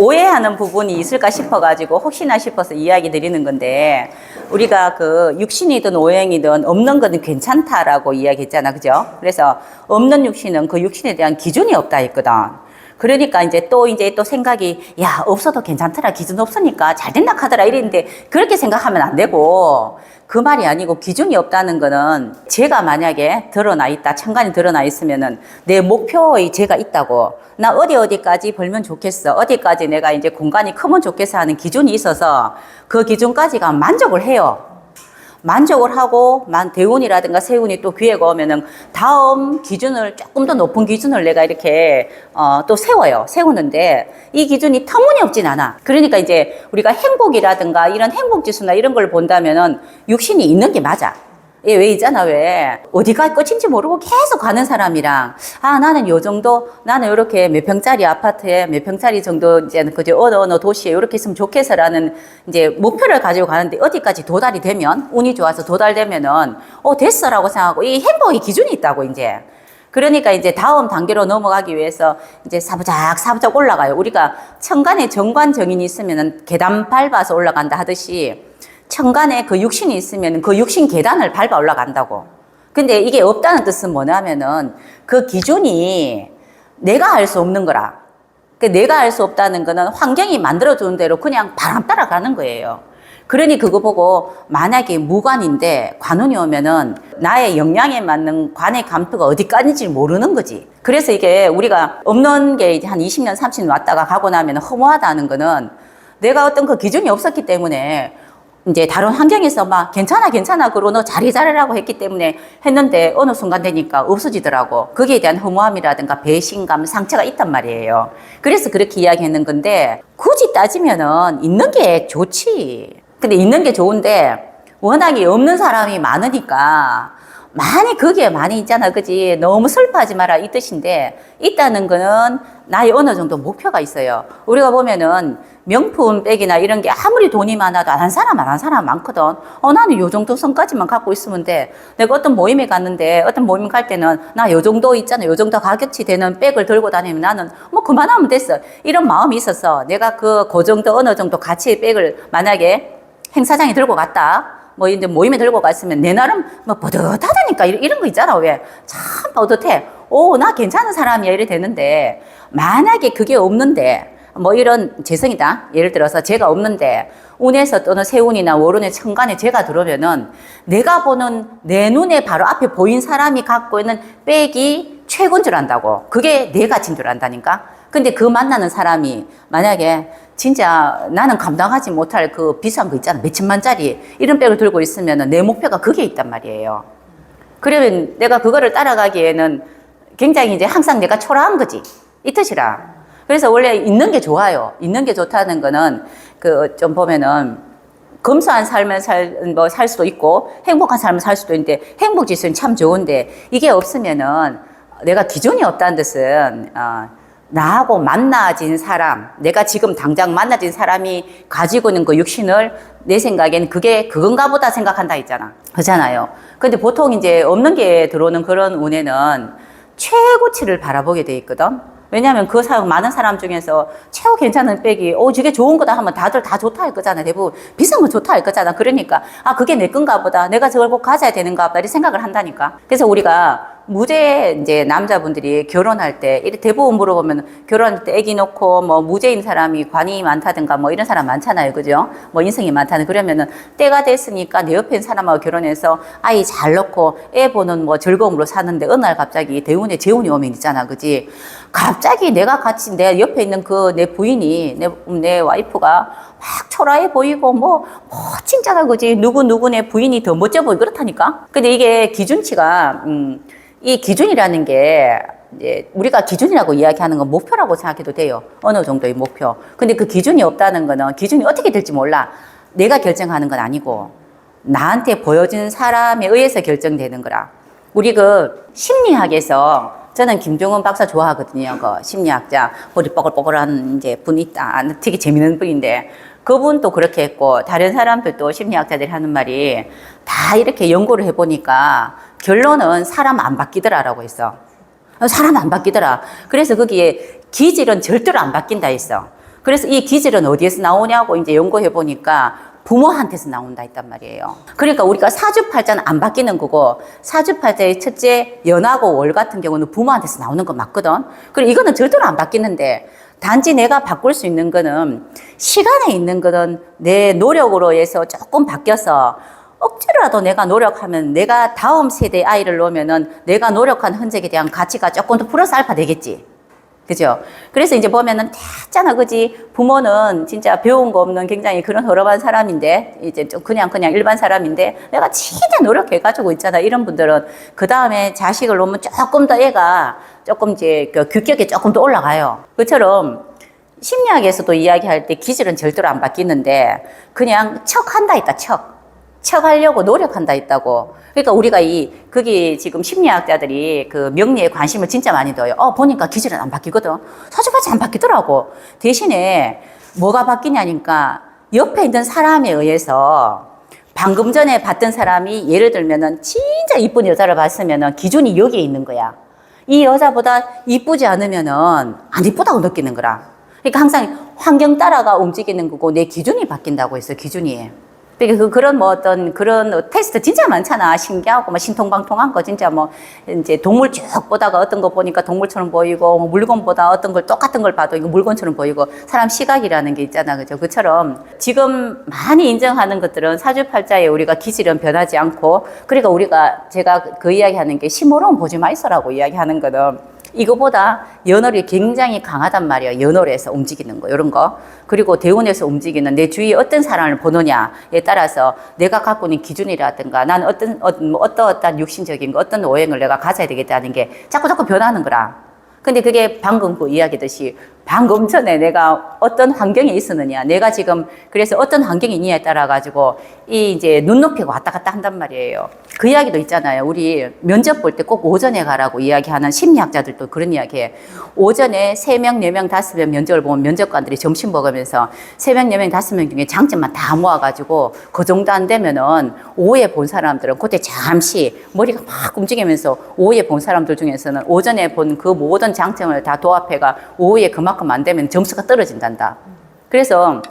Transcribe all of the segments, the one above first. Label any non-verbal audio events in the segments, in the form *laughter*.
오해하는 부분이 있을까 싶어가지고 혹시나 싶어서 이야기 드리는 건데 우리가 그 육신이든 오행이든 없는 거는 괜찮다라고 이야기했잖아, 그죠? 그래서 없는 육신은 그 육신에 대한 기준이 없다 했거든. 그러니까 이제 또 이제 또 생각이 야 없어도 괜찮더라. 기준 없으니까 잘 된다 하더라. 이랬는데 그렇게 생각하면 안 되고 그 말이 아니고 기준이 없다는 거는 제가 만약에 드러나 있다 천간에 드러나 있으면은 내 목표의 제가 있다고 나 어디 어디까지 벌면 좋겠어. 어디까지 내가 이제 공간이 크면 좋겠어. 하는 기준이 있어서 그 기준까지가 만족을 해요 만족을 하고 만 대운이라든가 세운이 또 기회가 오면은 다음 기준을 조금 더 높은 기준을 내가 이렇게 어, 또 세워요. 세우는데 이 기준이 터무니없진 않아. 그러니까 이제 우리가 행복이라든가 이런 행복 지수나 이런 걸 본다면은 육신이 있는 게 맞아. 예, 왜 있잖아, 왜. 어디가 끝인지 모르고 계속 가는 사람이랑, 아, 나는 요 정도, 나는 이렇게 몇 평짜리 아파트에 몇 평짜리 정도, 이제, 그죠, 어느, 어느 도시에 이렇게 있으면 좋겠어라는, 이제, 목표를 가지고 가는데, 어디까지 도달이 되면, 운이 좋아서 도달되면은, 어, 됐어라고 생각하고, 이 행복의 기준이 있다고, 이제. 그러니까 이제 다음 단계로 넘어가기 위해서 이제 사부작 사부작 올라가요. 우리가 천간에 정관 정인이 있으면은 계단 밟아서 올라간다 하듯이 천간에 그 육신이 있으면 그 육신 계단을 밟아 올라간다고. 근데 이게 없다는 뜻은 뭐냐면은 그 기준이 내가 알 수 없는 거라. 그 내가 알 수 없다는 거는 환경이 만들어주는 대로 그냥 바람 따라가는 거예요. 그러니 그거 보고 만약에 무관인데 관운이 오면은 나의 역량에 맞는 관의 감투가 어디까지인지 모르는 거지. 그래서 이게 우리가 없는 게 한 20년, 30년 왔다가 가고 나면 허무하다는 거는 내가 어떤 그 기준이 없었기 때문에 이제 다른 환경에서 막 괜찮아 괜찮아 그러고 너 잘해 잘해라고 했기 때문에 했는데 어느 순간 되니까 없어지더라고. 거기에 대한 허무함이라든가 배신감 상처가 있단 말이에요. 그래서 그렇게 이야기했는 건데 굳이 따지면은 있는 게 좋지. 근데 있는 게 좋은데 워낙에 없는 사람이 많으니까 많이 거기에 많이 있잖아 그지? 너무 슬퍼하지 마라 이 뜻인데 있다는 거는 나의 어느 정도 목표가 있어요. 우리가 보면은 명품 백이나 이런 게 아무리 돈이 많아도 안 한 사람 안 한 사람 많거든. 어 나는 요 정도 선까지만 갖고 있으면 돼. 내가 어떤 모임에 갔는데 어떤 모임 갈 때는 나 요 정도 있잖아 요 정도 가격치 되는 백을 들고 다니면 나는 뭐 그만하면 됐어. 이런 마음이 있어서 내가 그, 그 정도 어느 정도 가치의 백을 만약에 행사장에 들고 갔다 뭐 이제 모임에 들고 갔으면 내 나름 뭐 뿌듯하다니까 이런, 거 있잖아 왜? 참 뿌듯해. 오 나 괜찮은 사람이야 이래 되는데 만약에 그게 없는데 뭐 이런 재성이다. 예를 들어서 제가 없는데 운에서 또는 세운이나 월운의 천간에 제가 들어오면은 내가 보는 내 눈에 바로 앞에 보인 사람이 갖고 있는 백이 최고인 줄 안다고. 그게 내 가치인 줄 안다니까 근데 그 만나는 사람이 만약에 진짜 나는 감당하지 못할 그 비싼 거 있잖아. 몇천만짜리 이런 백을 들고 있으면 내 목표가 그게 있단 말이에요. 그러면 내가 그거를 따라가기에는 굉장히 이제 항상 내가 초라한 거지. 이 뜻이라. 그래서 원래 있는 게 좋아요. 있는 게 좋다는 거는 그 좀 보면은 검소한 삶을 살, 뭐, 살 수도 있고, 행복한 삶을 살 수도 있는데, 행복 지수는 참 좋은데, 이게 없으면은, 내가 기준이 없다는 뜻은, 어, 나하고 만나진 사람, 내가 지금 당장 만나진 사람이 가지고 있는 그 육신을 내 생각엔 그게 그건가 보다 생각한다 했잖아. 그렇잖아요. 근데 보통 이제 없는 게 들어오는 그런 운에는 최고치를 바라보게 돼 있거든. 왜냐하면 그 사람 많은 사람 중에서 최고 괜찮은 백이 오 저게 좋은 거다 하면 다들 다 좋다 할 거잖아 대부분 비싼 거 좋다 할 거잖아 그러니까 아 그게 내 건가 보다 내가 저걸 꼭 가져야 되는가 보다 이렇게 생각을 한다니까 그래서 우리가 무죄 이제 남자분들이 결혼할 때 대부분 물어보면 결혼할 때 아기 놓고 뭐 무죄인 사람이 관이 많다든가 뭐 이런 사람 많잖아요. 그죠? 뭐 인생이 많다는 그러면은 때가 됐으니까 내 옆에 있는 사람하고 결혼해서 아이 잘 놓고 애 보는 뭐 즐거움으로 사는데 어느 날 갑자기 대운에 재운이 오면 있잖아. 그지? 갑자기 내가 같이 내 옆에 있는 그 내 부인이 내, 내 와이프가 막 초라해 보이고 뭐 멋진잖아 그지? 누구 누구 내 부인이 더 멋져 보이고 그렇다니까? 근데 이게 기준치가 음, 이 기준이라는 게 우리가 기준이라고 이야기하는 건 목표라고 생각해도 돼요. 어느 정도의 목표. 근데 그 기준이 없다는 거는 기준이 어떻게 될지 몰라. 내가 결정하는 건 아니고 나한테 보여진 사람에 의해서 결정되는 거라. 우리 그 심리학에서 저는 김종은 박사 좋아하거든요. 그 심리학자. 머리 뽀글뽀글한 이제 분이 있다. 되게 재밌는 분인데 그분도 그렇게 했고 다른 사람들도 심리학자들이 하는 말이 다 이렇게 연구를 해보니까 결론은 사람 안 바뀌더라라고 했어. 사람 안 바뀌더라. 그래서 거기에 기질은 절대로 안 바뀐다 했어. 그래서 이 기질은 어디에서 나오냐고 이제 연구해 보니까 부모한테서 나온다 했단 말이에요. 그러니까 우리가 사주팔자는 안 바뀌는 거고 사주팔자의 첫째 연하고 월 같은 경우는 부모한테서 나오는 거 맞거든. 그리고 이거는 절대로 안 바뀌는데 단지 내가 바꿀 수 있는 거는 시간에 있는 거는 내 노력으로 해서 조금 바뀌어서 억지로라도 내가 노력하면 내가 다음 세대 아이를 놓으면은 내가 노력한 흔적에 대한 가치가 조금 더 플러스 알파 되겠지. 그죠? 그래서 이제 보면은 됐잖아, 그지? 부모는 진짜 배운 거 없는 굉장히 그런 허름한 사람인데, 이제 좀 그냥, 그냥 일반 사람인데, 내가 진짜 노력해가지고 있잖아. 이런 분들은 그 다음에 자식을 놓으면 조금 더 애가 조금 이제 그 규격이 조금 더 올라가요. 그처럼 심리학에서도 이야기할 때 기질은 절대로 안 바뀌는데, 그냥 척 한다 있다, 척. 척하려고 노력한다 있다고. 그러니까 우리가 이 거기 지금 심리학자들이 그 명리에 관심을 진짜 많이 둬요. 어 보니까 기질은 안 바뀌거든. 사주팔자 안 바뀌더라고. 대신에 뭐가 바뀌냐니까 옆에 있는 사람에 의해서 방금 전에 봤던 사람이 예를 들면은 진짜 이쁜 여자를 봤으면은 기준이 여기에 있는 거야. 이 여자보다 이쁘지 않으면은 안 이쁘다고 느끼는 거라. 그러니까 항상 환경 따라가 움직이는 거고 내 기준이 바뀐다고 했어 기준이. 그 그런 뭐 어떤 그런 테스트 진짜 많잖아. 신기하고 뭐 신통방통한 거 진짜 뭐 이제 동물 쭉 보다가 어떤 거 보니까 동물처럼 보이고 뭐 물건보다 어떤 걸 똑같은 걸 봐도 이거 물건처럼 보이고 사람 시각이라는 게 있잖아. 그죠? 그처럼 지금 많이 인정하는 것들은 사주팔자에 우리가 기질은 변하지 않고 그러니까 우리가 제가 그 이야기 하는 게 심오로운 보지 마이소라고 이야기하는 거는 이거보다 연월이 굉장히 강하단 말이에요. 연월에서 움직이는 거, 이런 거. 그리고 대운에서 움직이는 내 주위에 어떤 사람을 보느냐에 따라서 내가 갖고 있는 기준이라든가 난 어떤, 어, 뭐 어떠어떤 육신적인 거, 어떤 오행을 내가 가져야 되겠다는 게 자꾸 자꾸 변하는 거라. 근데 그게 방금 그 이야기듯이 방금 전에 내가 어떤 환경에 있었느냐, 내가 지금 그래서 어떤 환경이 있냐에 따라 가지고 이 이제 눈높이가 왔다 갔다 한단 말이에요. 그 이야기도 있잖아요. 우리 면접 볼 때 꼭 오전에 가라고 이야기하는 심리학자들도 그런 이야기해. 오전에 세명네 명 다섯 명 면접을 보면 면접관들이 점심 먹으면서 세명네 명 다섯 명 중에 장점만 다 모아가지고 그 정도 안 되면은 오후에 본 사람들은 그때 잠시 머리가 막 움직이면서 오후에 본 사람들 중에서는 오전에 본 그 모든 장점을 다 도합해가 오후에 그만큼 안 되면 점수가 떨어진단다. 그래서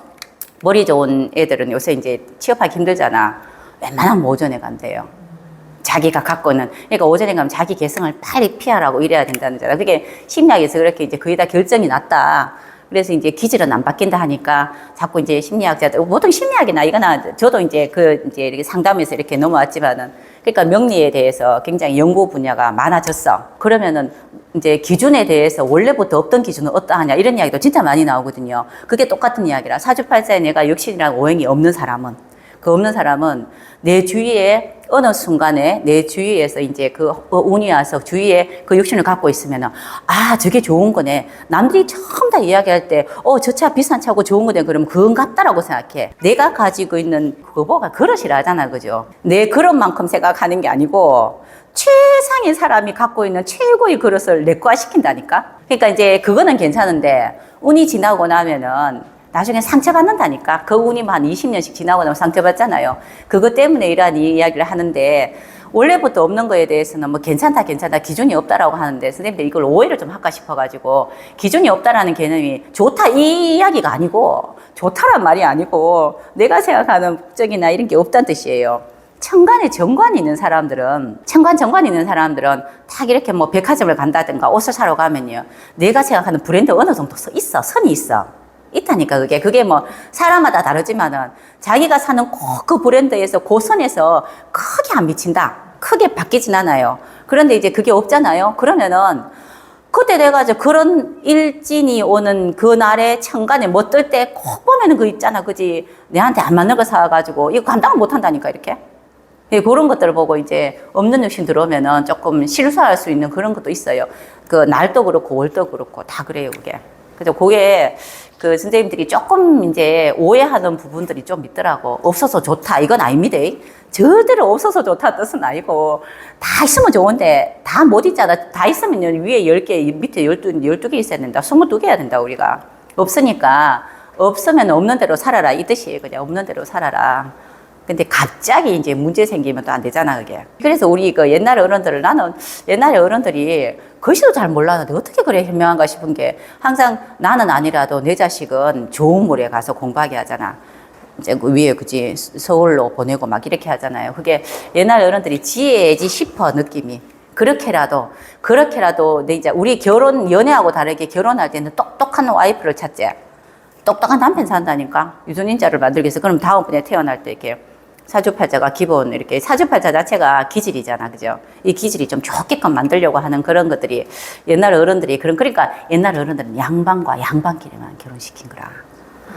머리 좋은 애들은 요새 이제 취업하기 힘들잖아. 웬만하면 오전에 간대요. 자기가 갖고 있는, 그러니까 오전에 가면 자기 개성을 빨리 피하라고 이래야 된다는 잖아. 그게 심리학에서 그렇게 이제 거의 다 결정이 났다. 그래서 이제 기질은 안 바뀐다 하니까 자꾸 이제 심리학자들, 보통 심리학이나 이거나 저도 이제 그 이제 이렇게 상담에서 이렇게 넘어왔지만은 그러니까 명리에 대해서 굉장히 연구 분야가 많아졌어. 그러면은 이제 기준에 대해서 원래부터 없던 기준은 어떠하냐 이런 이야기도 진짜 많이 나오거든요. 그게 똑같은 이야기라. 사주팔자에 내가 육신이랑 오행이 없는 사람은 그 없는 사람은 내 주위에 어느 순간에 내 주위에서 이제 그 어, 운이 와서 주위에 그 육신을 갖고 있으면은 아 저게 좋은 거네. 남들이 처음 다 이야기할 때 어 저 차 비싼 차고 좋은 거네. 그러면 그건 같다라고 생각해. 내가 가지고 있는 그거가 그릇이라 하잖아 그죠? 내 그릇만큼 생각하는 게 아니고 최상의 사람이 갖고 있는 최고의 그릇을 내과시킨다니까? 그러니까 이제 그거는 괜찮은데 운이 지나고 나면은 나중에 상처받는다니까. 그 운이 한 20년씩 지나고 나면 상처받잖아요. 그것 때문에 이러한 이 이야기를 하는데, 원래부터 없는 거에 대해서는 뭐 괜찮다, 괜찮다, 기준이 없다라고 하는데, 선생님들 이걸 오해를 좀 할까 싶어가지고, 기준이 없다라는 개념이 좋다, 이 이야기가 아니고, 좋다란 말이 아니고, 내가 생각하는 목적이나 이런 게 없다는 뜻이에요. 천간에 정관이 있는 사람들은, 천간 정관이 있는 사람들은 딱 이렇게 뭐 백화점을 간다든가 옷을 사러 가면요. 내가 생각하는 브랜드 어느 정도 있어, 선이 있어. 있다니까 그게. 그게 뭐 사람마다 다르지만은 자기가 사는 꼭 그 브랜드에서 고선에서 크게 안 미친다. 크게 바뀌진 않아요. 그런데 이제 그게 없잖아요. 그러면은 그때 돼가지고 그런 일진이 오는 그 날에 천간에 뭐뜰때 꼭 보면은 그 있잖아. 그지? 내한테 안 맞는 거 사가지고 이거 감당을 못 한다니까 이렇게. 예, 그런 것들을 보고 이제 없는 육신 들어오면은 조금 실수할 수 있는 그런 것도 있어요. 그 날도 그렇고 월도 그렇고 다 그래요, 그게. 그래서 그게 그 선생님들이 조금 이제 오해하는 부분들이 좀 있더라고. 없어서 좋다. 이건 아닙니다. 절대로 없어서 좋다 뜻은 아니고 다 있으면 좋은데 다 못 있잖아. 다 있으면 위에 10개, 밑에 12, 12개 있어야 된다. 22개 해야 된다, 우리가. 없으니까 없으면 없는 대로 살아라. 이 뜻이에요. 그냥 없는 대로 살아라. 근데 갑자기 이제 문제 생기면 또 안 되잖아, 그게. 그래서 우리 그 옛날 어른들을 나는 옛날에 어른들이 글씨도 잘 몰랐는데 어떻게 그래 현명한가 싶은 게 항상 나는 아니라도 내 자식은 좋은 물에 가서 공부하게 하잖아. 이제 그 위에 그지 서울로 보내고 막 이렇게 하잖아요. 그게 옛날 어른들이 지혜지 싶어 느낌이. 그렇게라도 그렇게라도 내 이제 우리 결혼 연애하고 다르게 결혼할 때는 똑똑한 와이프를 찾지. 똑똑한 남편 산다니까 유전인자를 만들기 위해서 그럼 다음번에 태어날 때 이렇게 사주팔자가 기본 이렇게 사주팔자 자체가 기질이잖아 그죠? 이 기질이 좀 좋게끔 만들려고 하는 그런 것들이 옛날 어른들이 그런 그러니까 옛날 어른들은 양반과 양반끼리만 결혼시킨 거라.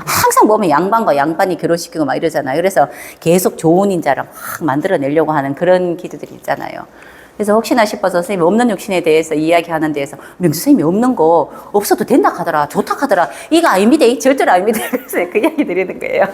항상 보면 양반과 양반이 결혼시키고 막 이러잖아요. 그래서 계속 좋은 인자를 막 만들어내려고 하는 그런 기들이 있잖아요. 그래서 혹시나 싶어서 선생님이 없는 육신에 대해서 이야기하는 데에서 명수 선생님이 없는 거 없어도 된다 하더라 좋다 하더라 이거 아닙니다 이 절대로 아닙니다. *laughs* 그래서 그 이야기 드리는 거예요